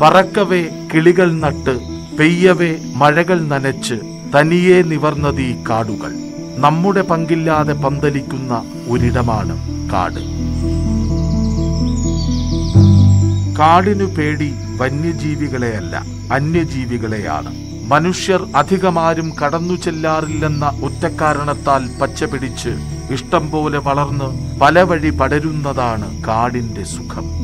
പറക്കവേ കിളികൾ നട്ട് പെയ്യവേ മഴകൾ നനച്ച് തനിയെ നിവർന്നതീ കാടുകൾ. നമ്മുടെ പങ്കില്ലാതെ പന്തലിക്കുന്ന ഒരിടമാണ് കാട്. കാടിനു പേടി വന്യജീവികളെയല്ല അന്യജീവികളെയാണ്. മനുഷ്യർ അധികമാരും കടന്നു ചെല്ലാറില്ലെന്ന ഒറ്റക്കാരണത്താൽ പച്ചപിടിച്ച് ഇഷ്ടം പോലെ വളർന്ന് പല വഴി പടരുന്നതാണ് കാടിന്റെ സുഖം.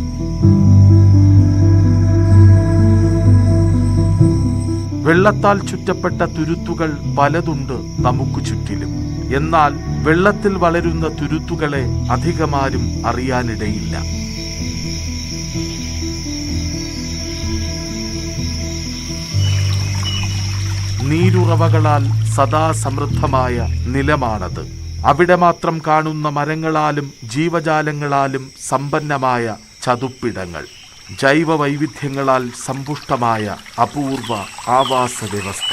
വെള്ളത്താൽ ചുറ്റപ്പെട്ട തുരുത്തുകൾ പലതുണ്ട് നമുക്ക് ചുറ്റിലും. എന്നാൽ വെള്ളത്തിൽ വളരുന്ന തുരുത്തുകളെ അധികമാരും അറിയാനിടയില്ല. നീരുറവകളാൽ സദാ സമൃദ്ധമായ നിലമാണത്. അവിടെ മാത്രം കാണുന്ന മരങ്ങളാലും ജീവജാലങ്ങളാലും സമ്പന്നമായ ചതുപ്പിടങ്ങൾ. ജൈവ വൈവിധ്യങ്ങളാൽ സമ്പുഷ്ടമായ അപൂർവ ആവാസ വ്യവസ്ഥ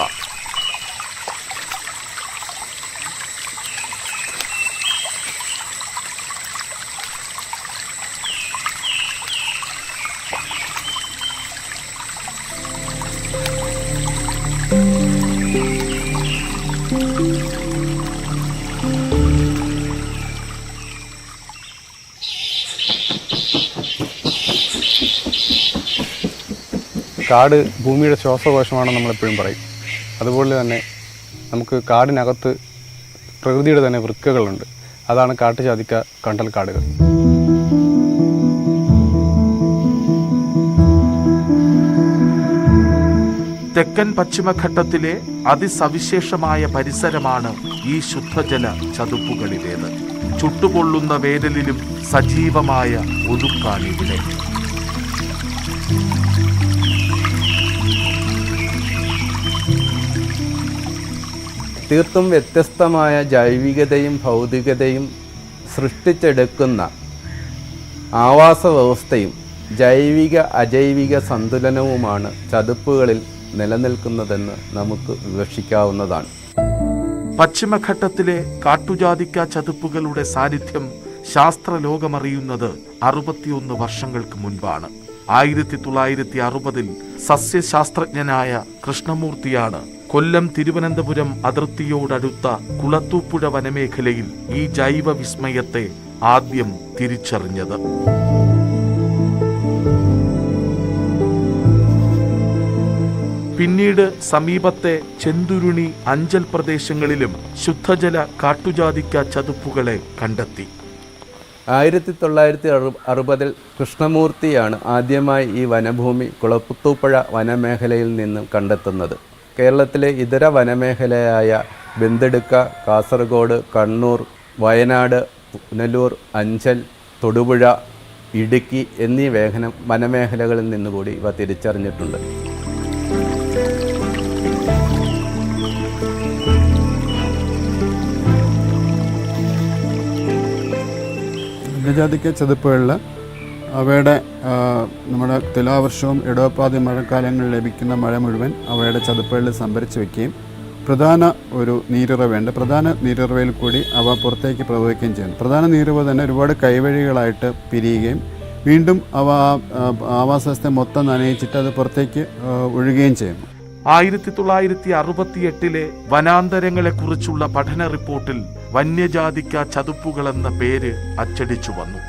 കാട് ഭൂമിയുടെ ശ്വാസകോശമാണെന്ന് നമ്മളെപ്പോഴും പറയും. അതുപോലെ തന്നെ നമുക്ക് കാടിനകത്ത് പ്രകൃതിയുടെ തന്നെ വൃക്കകളുണ്ട്. അതാണ് കാട്ടുചാതിക്ക കണ്ടൽ കാടുകൾ. തെക്കൻ പശ്ചിമഘട്ടത്തിലെ അതിസവിശേഷമായ പരിസരമാണ് ഈ ശുദ്ധജല ചതുപ്പുകളിലേത്. ചുട്ടുപൊള്ളുന്ന വേരലിലും സജീവമായ ഒഴുക്കാണിവിടെ തീർത്തും വ്യത്യസ്തമായ ജൈവികതയും ഭൗതികതയും സൃഷ്ടിച്ചെടുക്കുന്ന ആവാസ വ്യവസ്ഥയും ജൈവിക അജൈവിക സന്തുലനവുമാണ് ചതുപ്പുകളിൽ നിലനിൽക്കുന്നതെന്ന് നമുക്ക് വിവക്ഷിക്കാവുന്നതാണ്. പശ്ചിമഘട്ടത്തിലെ കാട്ടുജാതിക്ക ചതുപ്പുകളുടെ സാന്നിധ്യം ശാസ്ത്രലോകമറിയുന്നത് അറുപത്തിയൊന്ന് വർഷങ്ങൾക്ക് മുൻപാണ്. ആയിരത്തി തൊള്ളായിരത്തി അറുപതിൽ സസ്യശാസ്ത്രജ്ഞനായ കൃഷ്ണമൂർത്തിയാണ് കൊല്ലം തിരുവനന്തപുരം അതിർത്തിയോടടുത്ത കുളത്തൂപ്പുഴ വനമേഖലയിൽ ഈ ജൈവ വിസ്മയത്തെ ആദ്യം തിരിച്ചറിഞ്ഞത്. പിന്നീട് സമീപത്തെ ചെന്തുരുണി അഞ്ചൽ പ്രദേശങ്ങളിലും ശുദ്ധജല കാട്ടുജാതിക്ക ചതുപ്പുകളെ കണ്ടെത്തി. ആയിരത്തി തൊള്ളായിരത്തി അറു അറുപതിൽ കൃഷ്ണമൂർത്തിയാണ് ആദ്യമായി ഈ വനഭൂമി കുളപ്പുത്തൂപ്പുഴ വനമേഖലയിൽ നിന്നും കണ്ടെത്തുന്നത്. കേരളത്തിലെ ഇതര വനമേഖലയായ ബന്തെടുക്ക കാസർഗോഡ് കണ്ണൂർ വയനാട് പുനലൂർ അഞ്ചൽ തൊടുപുഴ ഇടുക്കി എന്നീ വേഖന വനമേഖലകളിൽ നിന്നുകൂടി ഇവ തിരിച്ചറിഞ്ഞിട്ടുണ്ട്. അഗ്രജാതിക്ക ചതുപ്പുകളിൽ അവയുടെ നമ്മുടെ തുലാവർഷവും ഇടവപ്പാതി മഴക്കാലങ്ങളിൽ ലഭിക്കുന്ന മഴ മുഴുവൻ അവയുടെ ചതുപ്പുകളിൽ സംഭരിച്ചു വയ്ക്കുകയും പ്രധാന ഒരു നീരിറവയുണ്ട് പ്രധാന നീരിറവയിൽ കൂടി അവ പുറത്തേക്ക് പ്രവഹിക്കുകയും ചെയ്യുന്നു. പ്രധാന നീരിറവ് തന്നെ ഒരുപാട് കൈവഴികളായിട്ട് പിരിയുകയും വീണ്ടും അവ ആവാസത്തെ മൊത്തം നനയിച്ചിട്ട് അത് പുറത്തേക്ക് ഒഴുകുകയും ചെയ്യുന്നു. ആയിരത്തി തൊള്ളായിരത്തി അറുപത്തിയെട്ടിലെ വനാന്തരങ്ങളെക്കുറിച്ചുള്ള പഠന റിപ്പോർട്ടിൽ വന്യജാതിക്ക ചതുപ്പുകളെന്ന പേര് അച്ചടിച്ചു വന്നു.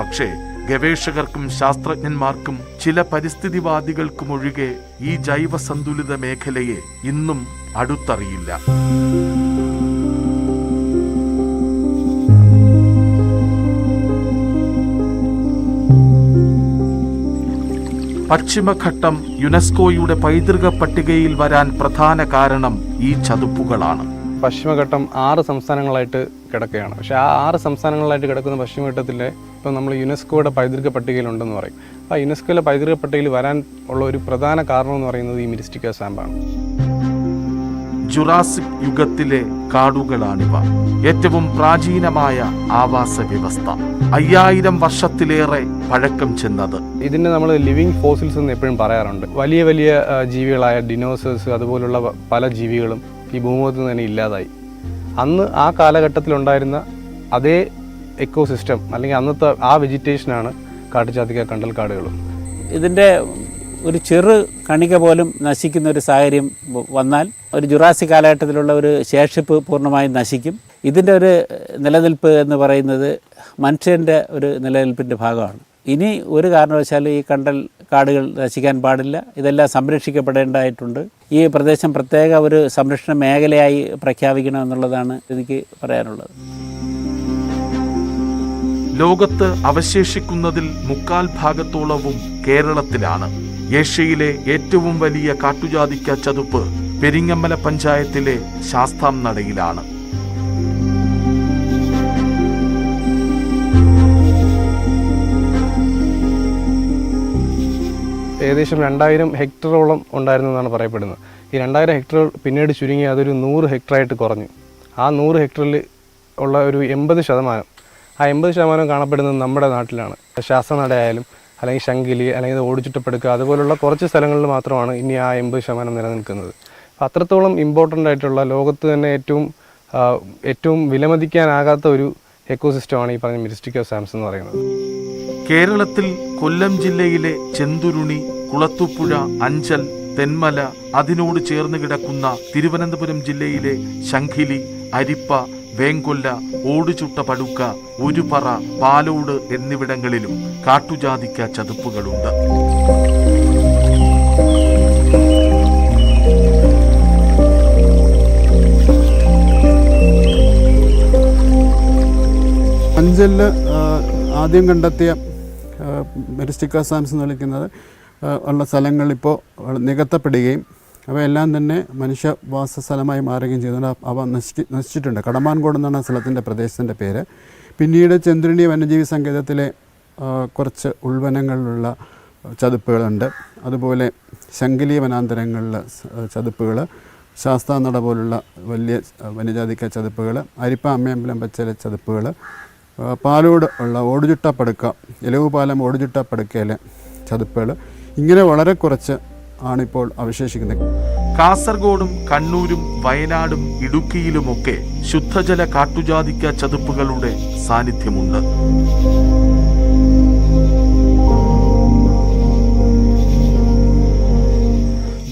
പക്ഷേ ഗവേഷകർക്കും ശാസ്ത്രജ്ഞന്മാർക്കും ചില പരിസ്ഥിതിവാദികൾക്കുമൊഴികെ ഈ ജൈവ സന്തുലിത മേഖലയെ ഇന്നും അടുത്തറിയില്ല. പശ്ചിമഘട്ടം യുനെസ്കോയുടെ പൈതൃക പട്ടികയിൽ വരാൻ പ്രധാന കാരണം ഈ ചതുപ്പുകളാണ്. പശ്ചിമഘട്ടം ആറ് സംസ്ഥാനങ്ങളായിട്ട് കിടക്കുകയാണ്. പക്ഷെ ആ ആറ് സംസ്ഥാനങ്ങളായിട്ട് കിടക്കുന്ന പശ്ചിമഘട്ടത്തിലെ ഇപ്പം നമ്മൾ യുനെസ്കോയുടെ പൈതൃക പട്ടികയിലുണ്ടെന്ന് പറയും. ആ യുനെസ്കോയിലെ പൈതൃക പട്ടികയിൽ വരാൻ ഉള്ള ഒരു പ്രധാന കാരണം എന്ന് പറയുന്നത് ഈ മിരിസ്റ്റിക്ക സാമ്പാണ് ജുറാസിക് യുഗത്തിലെ കാടുകളാണിവ. ഏറ്റവും പ്രാചീനമായ ആവാസ വ്യവസ്ഥ. അയ്യായിരം വർഷത്തിലേറെ പഴക്കം ചെന്നത്. ഇതിനെ നമ്മൾ ലിവിങ് ഫോസിൽസ് എന്ന് എപ്പോഴും പറയാറുണ്ട്. വലിയ വലിയ ജീവികളായ ഡിനോസേഴ്സ് അതുപോലുള്ള പല ജീവികളും ഈ ഭൂമുഖത്ത് നിന്ന് തന്നെ ഇല്ലാതായി. അന്ന് ആ കാലഘട്ടത്തിലുണ്ടായിരുന്ന അതേ എക്കോസിസ്റ്റം അല്ലെങ്കിൽ അന്നത്തെ ആ വെജിറ്റേഷനാണ് കാട്ടുചാത്തിക്ക കണ്ടൽ കാടുകളും. ഇതിന്റെ ഒരു ചെറു കണിക പോലും നശിക്കുന്ന ഒരു സാഹചര്യം വന്നാൽ ഒരു ജുറാസി കാലഘട്ടത്തിലുള്ള ഒരു ശേഷിപ്പ് പൂർണമായും നശിക്കും. ഇതിന്റെ ഒരു നിലനിൽപ്പ് എന്ന് പറയുന്നത് മനുഷ്യന്റെ ഒരു നിലനിൽപ്പിന്റെ ഭാഗമാണ്. ഇനി ഒരു കാരണവശാലും ഈ കണ്ടൽ കാടുകൾ നശിക്കാൻ പാടില്ല. ഇതെല്ലാം സംരക്ഷിക്കപ്പെടേണ്ടതായിട്ടുണ്ട്. ഈ പ്രദേശം പ്രത്യേക ഒരു സംരക്ഷണ മേഖലയായി പ്രഖ്യാപിക്കണമെന്നുള്ളതാണ് എനിക്ക് പറയാനുള്ളത്. ലോകത്ത് അവശേഷിക്കുന്നതിൽ മുക്കാൽ ഭാഗത്തോളവും കേരളത്തിലാണ്. ഏഷ്യയിലെ ഏറ്റവും വലിയ കാട്ടുജാതിക്ക ചതുപ്പ് പെരിങ്ങമ്മല പഞ്ചായത്തിലെ ശാസ്താം നടയിലാണ്. ഏകദേശം രണ്ടായിരം ഹെക്ടറോളം ഉണ്ടായിരുന്നെന്നാണ് പറയപ്പെടുന്നത്. ഈ രണ്ടായിരം ഹെക്ടർ പിന്നീട് ചുരുങ്ങി അതൊരു നൂറ് ഹെക്ടറായിട്ട് കുറഞ്ഞു. ആ നൂറ് ഹെക്ടറിൽ ഉള്ള ഒരു എൺപത് ശതമാനം ആ എൺപത് ശതമാനം കാണപ്പെടുന്നത് നമ്മുടെ നാട്ടിലാണ്. ശാസ്ത്രനടയായാലും അല്ലെങ്കിൽ ശങ്കിലി അല്ലെങ്കിൽ ഓടിച്ചുട്ടപ്പെടുക്കുക അതുപോലുള്ള കുറച്ച് സ്ഥലങ്ങളിൽ മാത്രമാണ് ഇനി ആ എൺപത് ശതമാനം നിലനിൽക്കുന്നത്. അപ്പോൾ അത്രത്തോളം ഇമ്പോർട്ടന്റ് ആയിട്ടുള്ള ലോകത്ത് തന്നെ ഏറ്റവും ഏറ്റവും വിലമതിക്കാനാകാത്ത ഒരു എക്കോസിസ്റ്റമാണ് ഈ പറഞ്ഞ മിരിസ്റ്റിക്കോ സാംസ് എന്ന് പറയുന്നത്. കേരളത്തിൽ കൊല്ലം ജില്ലയിലെ ചെന്തുരുണി കുളത്തുപുഴ അഞ്ചൽ തെന്മല അതിനോട് ചേർന്ന് കിടക്കുന്ന തിരുവനന്തപുരം ജില്ലയിലെ ശംഖിലി അരിപ്പ വേങ്കൊല്ല ഓടുചുട്ട പടുക്ക ഒരുപറ പാലോട് എന്നിവിടങ്ങളിലും കാട്ടുജാതിക്ക ചതുപ്പുകളുണ്ട്. അഞ്ചലിൽ ആദ്യം കണ്ടെത്തിയ മെരിസ്റ്റിക്ക സാംസ് എന്ന് വിളിക്കുന്നത് ഉള്ള സ്ഥലങ്ങളിപ്പോൾ നികത്തപ്പെടുകയും അവയെല്ലാം തന്നെ മനുഷ്യവാസ സ്ഥലമായി മാറുകയും ചെയ്തുകൊണ്ട് അവ നശിച്ച് നശിച്ചിട്ടുണ്ട്. കടമാൻകോട് എന്നാണ് സ്ഥലത്തിന്റെ പ്രദേശത്തിന്റെ പേര്. പിന്നീട് ചന്ദ്രനി വന്യജീവി സങ്കേതത്തിലെ കുറച്ച് ഉൾവനങ്ങളിലുള്ള ചതുപ്പുകളുണ്ട്. അതുപോലെ ശങ്കിലി വനാന്തരങ്ങളിലെ ചതുപ്പുകൾ ശാസ്താനട പോലുള്ള വലിയ വന്യജാതിക്ക ചതുപ്പുകൾ അരിപ്പ അമ്മയമ്പലം പച്ചില ചതുപ്പുകൾ പാലോട് ഉള്ള ഓടുചുട്ട പടുക്ക ഇലവ് പാലം ഓടുചുട്ട പടുക്കയിലെ ചതുപ്പുകൾ ഇങ്ങനെ വളരെ കുറച്ച് ആണിപ്പോൾ അവശേഷിക്കുന്നത്. കാസർഗോഡും കണ്ണൂരും വയനാടും ഇടുക്കിയിലുമൊക്കെ ശുദ്ധജല കാട്ടുജാതിക്ക ചതുപ്പുകളുടെ സാന്നിധ്യമുണ്ട്.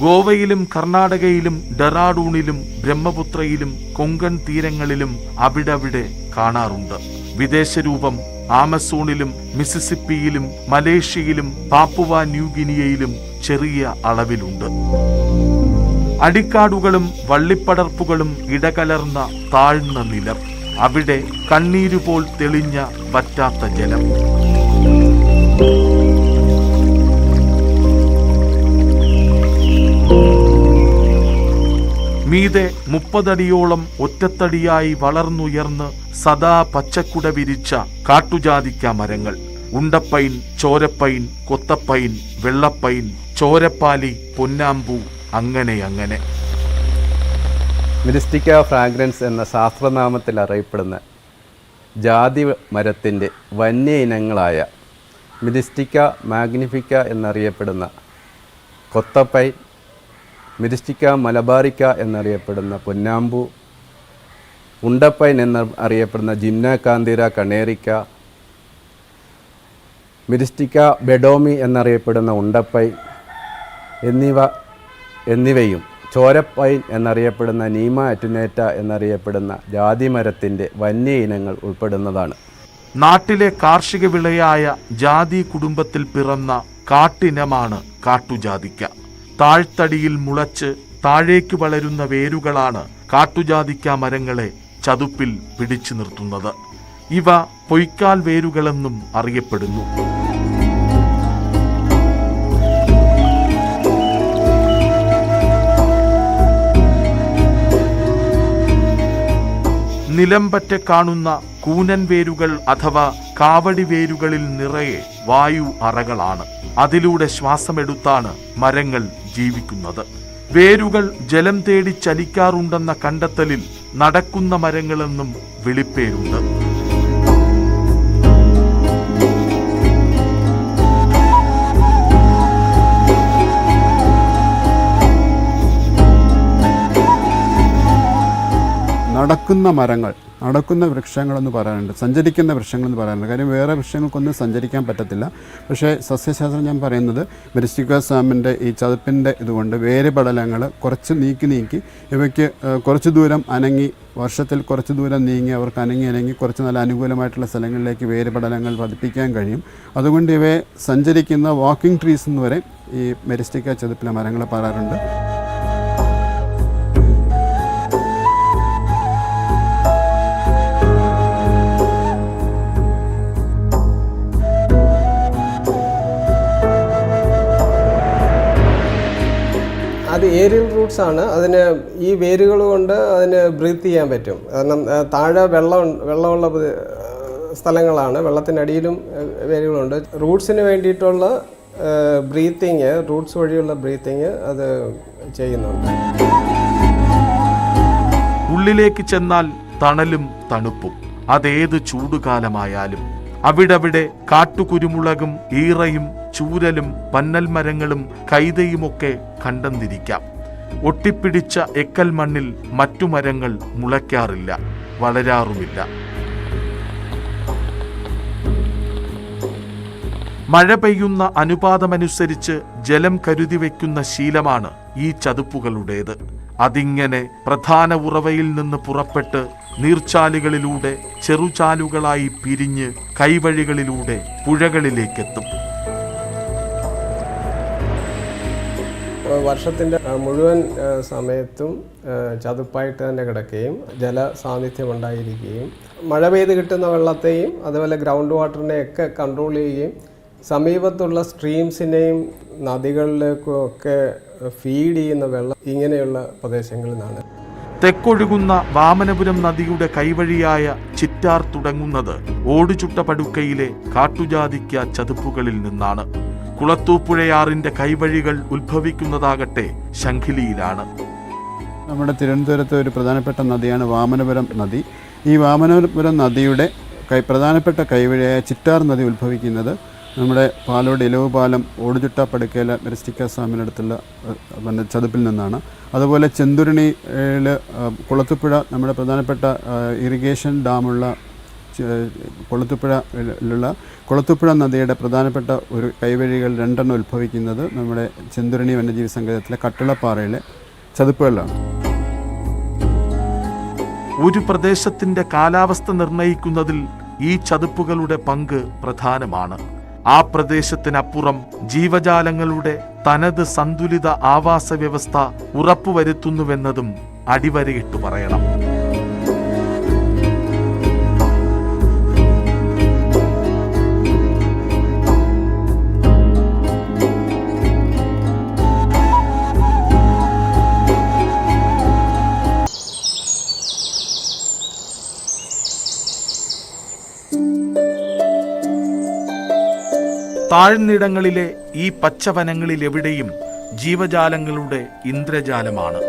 ഗോവയിലും കർണാടകയിലും ഡെറാഡൂണിലും ബ്രഹ്മപുത്രയിലും കൊങ്കൺ തീരങ്ങളിലും അവിടവിടെ കാണാറുണ്ട്. വിദേശരൂപം ആമസോണിലും മിസിസിപ്പിയിലും മലേഷ്യയിലും പാപ്പുവ ന്യൂഗിനിയയിലും ചെറിയ അളവിലുണ്ട്. അടിക്കാടുകളും വള്ളിപ്പടർപ്പുകളും ഇടകലർന്ന താഴ്ന്ന നിലം അവിടെ കണ്ണീരുപോൽ തെളിഞ്ഞ പറ്റാത്ത ജലം. മീതെ മുപ്പതടിയോളം ഒറ്റത്തടിയായി വളർന്നുയർന്ന് സദാ പച്ചക്കുട വിരിച്ച കാട്ടുജാതിക്ക മരങ്ങൾ ഉണ്ടപ്പൈൻ ചോരപ്പൈൻ കൊത്തപ്പൈൻ വെള്ളപ്പൈൻ ചോരപ്പാലി പൊന്നാമ്പൂ അങ്ങനെ അങ്ങനെ. മിരിസ്റ്റിക്ക ഫ്രാഗ്രൻസ് എന്ന ശാസ്ത്രനാമത്തിൽ അറിയപ്പെടുന്ന ജാതി മരത്തിന്റെ വന്യ ഇനങ്ങളായ മിരിസ്റ്റിക്ക മാഗ്നിഫിക്ക എന്നറിയപ്പെടുന്ന കൊത്തപ്പൈ മിരിസ്റ്റിക്ക മലബാറിക്ക എന്നറിയപ്പെടുന്ന പൊന്നാമ്പു ഉണ്ടപ്പൈൻ എന്ന അറിയപ്പെടുന്ന ജിംനാകാന്തിര കണേറിക്ക മിരിസ്റ്റിക്ക ബെഡോമി എന്നറിയപ്പെടുന്ന ഉണ്ടപ്പൈൻ എന്നിവ എന്നിവയും ചോരപ്പൈൻ എന്നറിയപ്പെടുന്ന നീമ അറ്റുനേറ്റ എന്നറിയപ്പെടുന്ന ജാതിമരത്തിന്റെ വന്യ ഇനങ്ങൾ ഉൾപ്പെടുന്നതാണ്. നാട്ടിലെ കാർഷിക വിളയായ ജാതി കുടുംബത്തിൽ പിറന്ന കാട്ടിനമാണ് കാട്ടുജാതിക്ക. താഴ്ത്തടിയിൽ മുളച്ച് താഴേക്ക് വളരുന്ന വേരുകളാണ് കാട്ടുജാതിക്ക മരങ്ങളെ ചതുപ്പിൽ പിടിച്ചു നിർത്തുന്നത്. ഇവ പൊയ്ക്കാൽ വേരുകളെന്നും അറിയപ്പെടുന്നു. നിലംപറ്റെ കാണുന്ന കൂനൻ വേരുകൾ അഥവാ കാവടി വേരുകളിൽ നിറയെ വായു അറകളാണ്. അതിലൂടെ ശ്വാസമെടുത്താണ് മരങ്ങൾ ജീവിക്കുന്നത്. വേരുകൾ ജലം തേടി ചലിക്കാറുണ്ടെന്ന കണ്ടെത്തലിൽ നടക്കുന്ന മരങ്ങളെന്നും വിളിപ്പേരുണ്ട്. നടക്കുന്ന മരങ്ങൾ നടക്കുന്ന വൃക്ഷങ്ങളെന്ന് പറയാറുണ്ട് സഞ്ചരിക്കുന്ന വൃക്ഷങ്ങളെന്ന് പറയാറുണ്ട് കാര്യം വേറെ വൃക്ഷങ്ങൾക്കൊന്നും സഞ്ചരിക്കാൻ പറ്റത്തില്ല. പക്ഷേ സസ്യശാസ്ത്രം ഞാൻ പറയുന്നത് മെരിസ്റ്റിക്ക സാമിന്റെ ഈ ചതുപ്പിന്റെ ഇതുകൊണ്ട് വേര് പടലങ്ങൾ കുറച്ച് നീക്കി നീക്കി ഇവയ്ക്ക് കുറച്ച് ദൂരം അനങ്ങി വർഷത്തിൽ കുറച്ച് ദൂരം നീങ്ങി അവർക്ക് അനങ്ങി അനങ്ങി കുറച്ച് നല്ല അനുകൂലമായിട്ടുള്ള സ്ഥലങ്ങളിലേക്ക് വേര് പടലങ്ങൾ പതിപ്പിക്കാൻ കഴിയും. അതുകൊണ്ട് ഇവയെ സഞ്ചരിക്കുന്ന വാക്കിംഗ് ട്രീസ് എന്ന് വരെ ഈ മെരിസ്റ്റിക്ക ചതുപ്പിലെ മരങ്ങളെ പറയാറുണ്ട്. അത് ഏരിയൽ റൂട്ട്സ് ആണ്. അതിന് ഈ വേരുകൾ കൊണ്ട് അതിന് ബ്രീത്ത് ചെയ്യാൻ പറ്റും. കാരണം താഴെ വെള്ളം വെള്ളമുള്ള സ്ഥലങ്ങളാണ്. വെള്ളത്തിനടിയിലും വേരുകളുണ്ട് റൂട്ട്സിന് വേണ്ടിയിട്ടുള്ള ബ്രീത്തിങ് റൂട്ട്സ് വഴിയുള്ള ബ്രീത്തിങ് അത് ചെയ്യുന്നുണ്ട്. ഉള്ളിലേക്ക് ചെന്നാൽ തണലും തണുപ്പും. അതേത് ചൂടുകാലമായാലും. അവിടവിടെ കാട്ടുകുരുമുളകും ഈറയും ചൂരലും പന്നൽ മരങ്ങളും കൈതയുമൊക്കെ കണ്ടെന്നിരിക്കാം. ഒട്ടിപ്പിടിച്ച എക്കൽ മണ്ണിൽ മറ്റു മരങ്ങൾ മുളയ്ക്കാറില്ല വളരാറുമില്ല. മഴ പെയ്യുന്ന അനുപാതമനുസരിച്ച് ജലം കരുതി വയ്ക്കുന്ന ശീലമാണ് ഈ ചതുപ്പുകളുടേത്. അതിങ്ങനെ പ്രധാന ഉറവയിൽ നിന്ന് പുറപ്പെട്ട് നീർച്ചാലുകളിലൂടെ ചെറുചാലുകളായി പിരിഞ്ഞ് കൈവഴികളിലൂടെ പുഴകളിലേക്കെത്തും. വർഷത്തിന്റെ മുഴുവൻ സമയത്തും ചതുപ്പായിട്ട് തന്നെ കിടക്കുകയും ജല സാന്നിധ്യം ഉണ്ടായിരിക്കുകയും മഴ പെയ്ത് കിട്ടുന്ന വെള്ളത്തെയും അതുപോലെ ഗ്രൗണ്ട് വാട്ടറിനെയൊക്കെ കൺട്രോൾ ചെയ്യുകയും സമീപത്തുള്ള സ്ട്രീംസിനെയും നദികളിലേക്കും ഒക്കെ ഫീഡ് ചെയ്യുന്ന വെള്ളം ഇങ്ങനെയുള്ള പ്രദേശങ്ങളിൽ നിന്നാണ് തെക്കൊഴുകുന്ന വാമനപുരം നദിയുടെ കൈവഴിയായ ചിറ്റാർ തുടങ്ങുന്നത് ഓടുചുട്ട പടുക്കയിലെ കാട്ടുജാതിക്ക ചതുപ്പുകളിൽ നിന്നാണ്. കുളത്തൂപ്പുഴയാറിന്റെ കൈവഴികൾ ഉത്ഭവിക്കുന്നതാകട്ടെ ശംഖിലിയിലാണ്. നമ്മുടെ തിരുവനന്തപുരത്തെ ഒരു പ്രധാനപ്പെട്ട നദിയാണ് വാമനപുരം നദി. ഈ വാമനപുരം നദിയുടെ കൈ പ്രധാനപ്പെട്ട കൈവഴിയായ ചിറ്റാർ നദി ഉത്ഭവിക്കുന്നത് നമ്മുടെ പാലോട് ഇലവ് പാലം ഓടുചുട്ട പടുക്കേല മെരിസ്റ്റിക്ക സ്വാമിനടുത്തുള്ള പിന്നെ ചതുപ്പിൽ നിന്നാണ്. അതുപോലെ ചെന്തുരുണിയിൽ കുളത്തുപുഴ നമ്മുടെ പ്രധാനപ്പെട്ട ഇറിഗേഷൻ ഡാമുള്ള കൊളുത്തുപുഴയിലുള്ള കൊളത്തുപുഴ നദിയുടെ പ്രധാനപ്പെട്ട ഒരു കൈവഴികൾ രണ്ടെണ്ണം ഉത്ഭവിക്കുന്നത് നമ്മുടെ ചെന്തുരണി വന്യജീവി സങ്കേതത്തിലെ കട്ടിളപ്പാറയിലെ ചതുപ്പുകളിലാണ്. ഒരു പ്രദേശത്തിന്റെ കാലാവസ്ഥ നിർണയിക്കുന്നതിൽ ഈ ചതുപ്പുകളുടെ പങ്ക് പ്രധാനമാണ്. ആ പ്രദേശത്തിനപ്പുറം ജീവജാലങ്ങളുടെ തനത് സന്തുലിത ആവാസ വ്യവസ്ഥ ഉറപ്പുവരുത്തുന്നുവെന്നതും അടിവരയിട്ട് പറയണം. താഴ്ന്നിടങ്ങളിലെ ഈ പച്ചവനങ്ങളിലെവിടെയും ജീവജാലങ്ങളുടെ ഇന്ദ്രജാലമാണ്.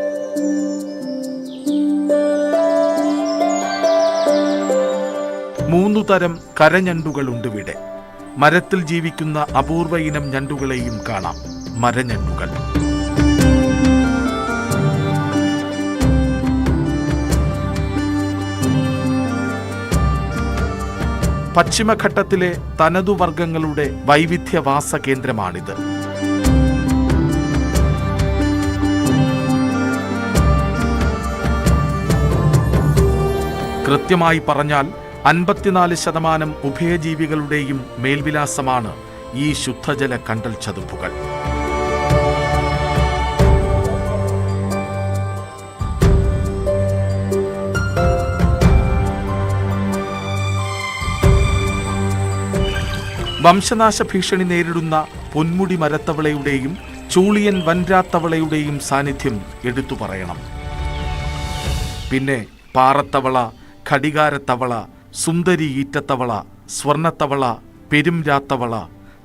മൂന്നു തരം കരഞ്ഞണ്ടുകളുണ്ടിവിടെ മരത്തിൽ ജീവിക്കുന്ന അപൂർവ ഇനം ഞണ്ടുകളെയും കാണാം. മരഞണ്ടുകൾ പശ്ചിമഘട്ടത്തിലെ തനതുവർഗങ്ങളുടെ വൈവിധ്യവാസ കേന്ദ്രമാണിത്. കൃത്യമായി പറഞ്ഞാൽ അൻപത്തിനാല് ശതമാനം ഉഭയജീവികളുടെയും മേൽവിലാസമാണ് ഈ ശുദ്ധജല കണ്ടൽ ചതുപ്പുകൾ. വംശനാശ ഭീഷണി നേരിടുന്ന പൊന്മുടി മരത്തവളയുടെയും ചൂളിയൻ വൻരാത്തവളയുടെയും സാന്നിധ്യം എടുത്തു പറയണം. പിന്നെ പാറത്തവള ഘടികാരത്തവള സുന്ദരി ഈറ്റത്തവള സ്വർണത്തവള പെരുംരാത്തവള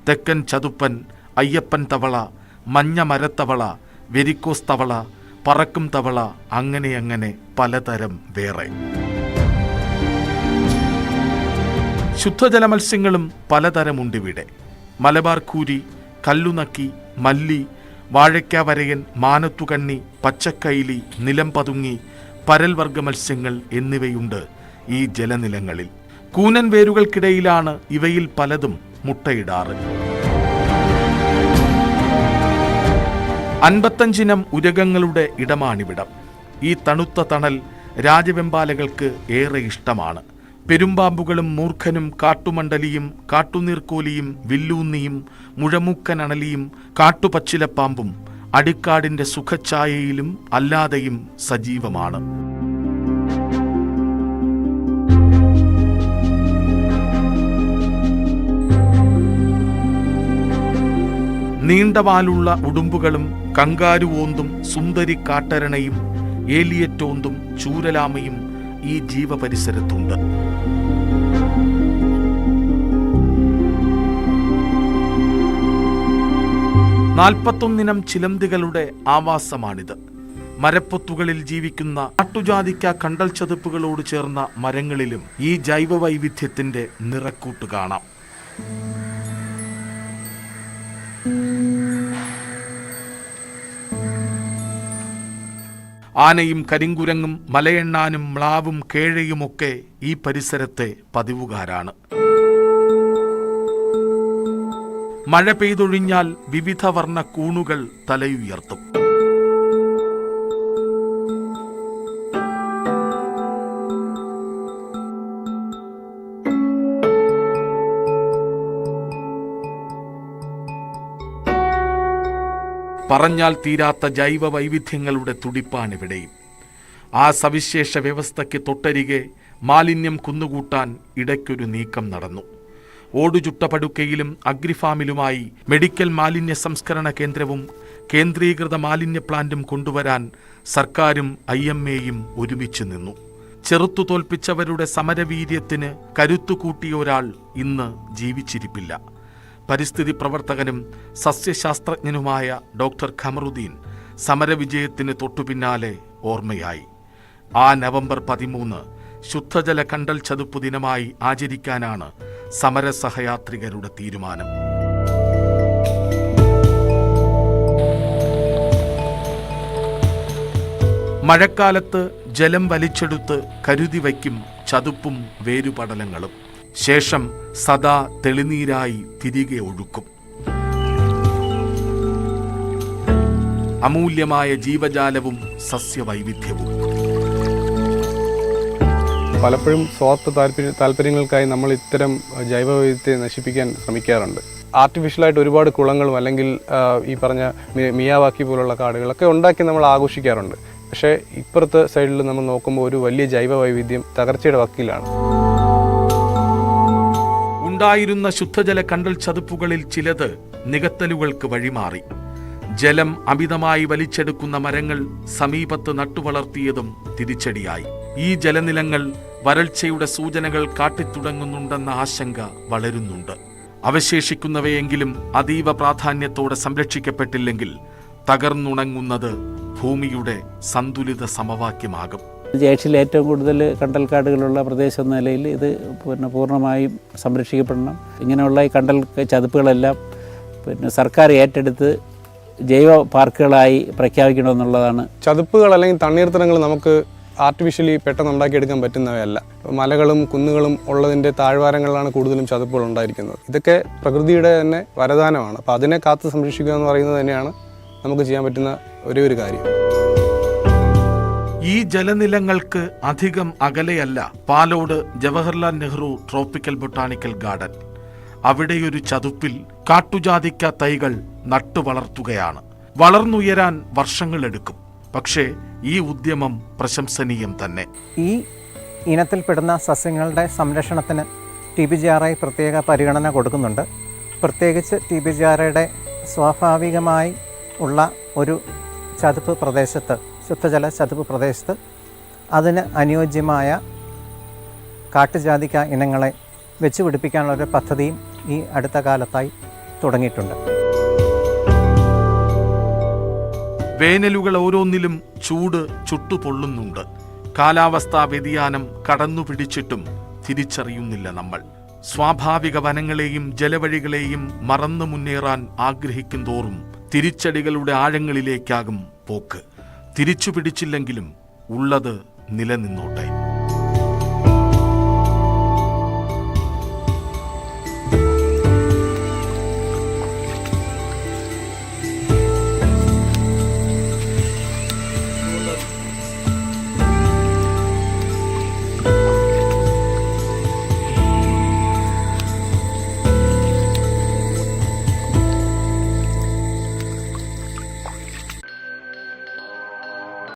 തെക്കൻ ചതുപ്പൻ അയ്യപ്പൻ തവള മഞ്ഞ മരത്തവള വെരിക്കോസ് തവള പറക്കും തവള അങ്ങനെ അങ്ങനെ പലതരം വേറെ. ശുദ്ധജല മത്സ്യങ്ങളും പലതരമുണ്ട് ഇവിടെ. മലബാർ കൂരി കല്ലുനക്കി മല്ലി വാഴയ്ക്ക വരയൻ മാനത്തുകണ്ണി പച്ചക്കൈലി നിലം പതുങ്ങി പരൽവർഗ മത്സ്യങ്ങൾ എന്നിവയുണ്ട് ഈ ജലനിലങ്ങളിൽ. കൂനൻ വേരുകൾക്കിടയിലാണ് ഇവയിൽ പലതും മുട്ടയിടാറ്. അൻപത്തഞ്ചിനം ഉരകങ്ങളുടെ ഇടമാണിവിടം. ഈ തണുത്ത തണൽ രാജവെമ്പാലകൾക്ക് ഏറെ ഇഷ്ടമാണ്. പെരുമ്പാമ്പുകളും മൂർഖനും കാട്ടുമണ്ഡലിയും കാട്ടുനീർക്കോലിയും വില്ലൂന്നിയും മുഴമുക്കനണലിയും കാട്ടുപച്ചിലപ്പാമ്പും അടിക്കാടിന്റെ സുഖഛായയിലും അല്ലാതെയും സജീവമാണ്. നീണ്ടവാലുള്ള ഉടുമ്പുകളും കങ്കാരുവോന്തും സുന്ദരി കാട്ടരണയും ഏലിയറ്റോന്തും ചൂരലാമയും ഈ ജീവപരിസരത്തുണ്ട്. നാൽപ്പത്തൊന്നിനം ചിലന്തികളുടെ ആവാസമാണിത്. മരപ്പൊത്തുകളിൽ ജീവിക്കുന്ന നാട്ടുജാതിക്ക കണ്ടൽ ചതുപ്പുകളോട് ചേർന്ന മരങ്ങളിലും ഈ ജൈവ വൈവിധ്യത്തിന്റെ നിറക്കൂട്ട് കാണാം. ആനയും കരിങ്കുരങ്ങും മലയെണ്ണാനും മ്ലാവും കേഴയുമൊക്കെ ഈ പരിസരത്തെ പതിവുകാരാണ്. മഴ പെയ്തൊഴിഞ്ഞാൽ വിവിധ വർണ കൂണുകൾ തലയുയർത്തും. പറഞ്ഞാൽ തീരാത്ത ജൈവ വൈവിധ്യങ്ങളുടെ തുടിപ്പാണിവിടെയും. ആ സവിശേഷ വ്യവസ്ഥയ്ക്ക് തൊട്ടരികെ മാലിന്യം കുന്നുകൂട്ടാൻ ഇടയ്ക്കൊരു നീക്കം നടന്നു. ഓടുചുട്ട പടുക്കയിലും അഗ്രിഫാമിലുമായി മെഡിക്കൽ മാലിന്യ സംസ്കരണ കേന്ദ്രവും കേന്ദ്രീകൃത മാലിന്യ പ്ലാന്റും കൊണ്ടുവരാൻ സർക്കാരും ഐ എം എയും ഒരുമിച്ച് നിന്നു. ചെറുത്തു തോൽപ്പിച്ചവരുടെ സമരവീര്യത്തിന് കരുത്തു കൂട്ടിയ ഒരാൾ ഇന്ന് ജീവിച്ചിരിപ്പില്ല. പരിസ്ഥിതി പ്രവർത്തകനും സസ്യശാസ്ത്രജ്ഞനുമായ ഡോക്ടർ ഖമറുദ്ദീൻ സമരവിജയത്തിന് തൊട്ടുപിന്നാലെ ഓർമ്മയായി. ആ നവംബർ പതിമൂന്ന് ശുദ്ധജല കണ്ടൽ ചതുപ്പ് ദിനമായി ആചരിക്കാനാണ് സമരസഹയാത്രികരുടെ തീരുമാനം. മഴക്കാലത്ത് ജലം വലിച്ചെടുത്ത് കരുതി വയ്ക്കും ചതുപ്പും വേരുപടലങ്ങളും. ശേഷം സദാ തെളിനീരായി തിരികെ ഒഴുക്കും. അമൂല്യമായ ജീവജാലവും സസ്യവൈവിധ്യവും. പലപ്പോഴും സ്വാർത്ഥ താല്പര്യ താല്പര്യങ്ങൾക്കായി നമ്മൾ ഇത്തരം ജൈവവൈവിധ്യത്തെ നശിപ്പിക്കാൻ ശ്രമിക്കാറുണ്ട്. ആർട്ടിഫിഷ്യലായിട്ട് ഒരുപാട് കുളങ്ങളും അല്ലെങ്കിൽ ഈ പറഞ്ഞ മിയാവാക്കി പോലുള്ള കാടുകളൊക്കെ ഉണ്ടാക്കി നമ്മൾ ആഘോഷിക്കാറുണ്ട്. പക്ഷേ ഇപ്പുറത്തെ സൈഡിൽ നമ്മൾ നോക്കുമ്പോൾ ഒരു വലിയ ജൈവ വൈവിധ്യം തകർച്ചയുടെ വക്കിലാണ്. ഉണ്ടായിരുന്ന ശുദ്ധജല കണ്ടൽ ചതുപ്പുകളിൽ ചിലത് നികത്തലുകൾക്ക് വഴിമാറി. ജലം അമിതമായി വലിച്ചെടുക്കുന്ന മരങ്ങൾ സമീപത്ത് നട്ടുവളർത്തിയതും തിരിച്ചടിയായി. ഈ ജലനിലങ്ങൾ വരൾച്ചയുടെ സൂചനകൾ കാട്ടിത്തുടങ്ങുന്നുണ്ടെന്ന ആശങ്ക വളരുന്നുണ്ട്. അവശേഷിക്കുന്നവയെങ്കിലും അതീവ പ്രാധാന്യത്തോടെ സംരക്ഷിക്കപ്പെട്ടില്ലെങ്കിൽ തകർന്നുണങ്ങുന്നത് ഭൂമിയുടെ സന്തുലിത സമവാക്യമാകും. ഏഷ്യയിൽ ഏറ്റവും കൂടുതൽ കണ്ടൽക്കാടുകളുള്ള പ്രദേശം എന്ന നിലയിൽ ഇത് പിന്നെ പൂർണമായും സംരക്ഷിക്കപ്പെടണം. ഇങ്ങനെയുള്ള ഈ കണ്ടൽ ചതുപ്പുകളെല്ലാം പിന്നെ സർക്കാർ ഏറ്റെടുത്ത് ജൈവ പാർക്കുകളായി പ്രഖ്യാപിക്കണമെന്നുള്ളതാണ്. ചതുപ്പുകൾ അല്ലെങ്കിൽ തണ്ണീർത്തടങ്ങൾ നമുക്ക് ആർട്ടിഫിഷ്യലി പെട്ടെന്ന് ഉണ്ടാക്കിയെടുക്കാൻ പറ്റുന്നവയല്ല. മലകളും കുന്നുകളും ഉള്ളതിന്റെ താഴ്വാരങ്ങളിലാണ് കൂടുതലും ചതുപ്പുകൾ ഉണ്ടായിരിക്കുന്നത്. ഇതൊക്കെ പ്രകൃതിയുടെ തന്നെ വരദാനമാണ്. അപ്പോൾ അതിനെ കാത്തു സംരക്ഷിക്കുക എന്ന് പറയുന്നത് തന്നെയാണ് നമുക്ക് ചെയ്യാൻ പറ്റുന്ന ഒരേ ഒരു കാര്യം. ഈ ജലനിലങ്ങൾക്ക് അധികം അകലെയല്ല Palode Jawaharlal Nehru tropical botanical garden. അവിടെയൊരു ചതുപ്പിൽ കാട്ടുജാതിക്ക തൈകൾ നട്ടുവളർത്തുകയാണ് വളർന്നുയരാൻ വർഷങ്ങളെടുക്കും പക്ഷേ ഈ ഉദ്യമം പ്രശംസനീയം തന്നെ. ഈ ഇനത്തിൽപ്പെടുന്ന സസ്യങ്ങളുടെ സംരക്ഷണത്തിന് T B G R I പ്രത്യേക പരിഗണന കൊടുക്കുന്നുണ്ട്. പ്രത്യേകിച്ച് ടി ബി ജി ആർ ഐയുടെ സ്വാഭാവികമായി ഉള്ള ഒരു ചതുപ്പ് പ്രദേശത്ത് ശുദ്ധജല ചതുപ്പ് പ്രദേശത്ത് അതിന് അനുയോജ്യമായ കാട്ടുജാതിക്ക ഇനങ്ങളെ വെച്ച് പിടിപ്പിക്കാനുള്ള ഒരു പദ്ധതിയും ഈ അടുത്ത കാലത്തായി തുടങ്ങിയിട്ടുണ്ട്. വേനലുകൾ ഓരോന്നിലും ചൂട് ചുട്ടുപൊള്ളുന്നുണ്ട്. കാലാവസ്ഥാ വ്യതിയാനം കടന്നു പിടിച്ചിട്ടും തിരിച്ചറിയുന്നില്ല നമ്മൾ. സ്വാഭാവിക വനങ്ങളെയും ജലവഴികളെയും മറന്നു മുന്നേറാൻ ആഗ്രഹിക്കും തോറും തിരിച്ചടികളുടെ ആഴങ്ങളിലേക്കാകും പോക്ക്. തിരിച്ചു പിടിച്ചില്ലെങ്കിലും ഉള്ളത് നിലനിന്നോട്ടെ.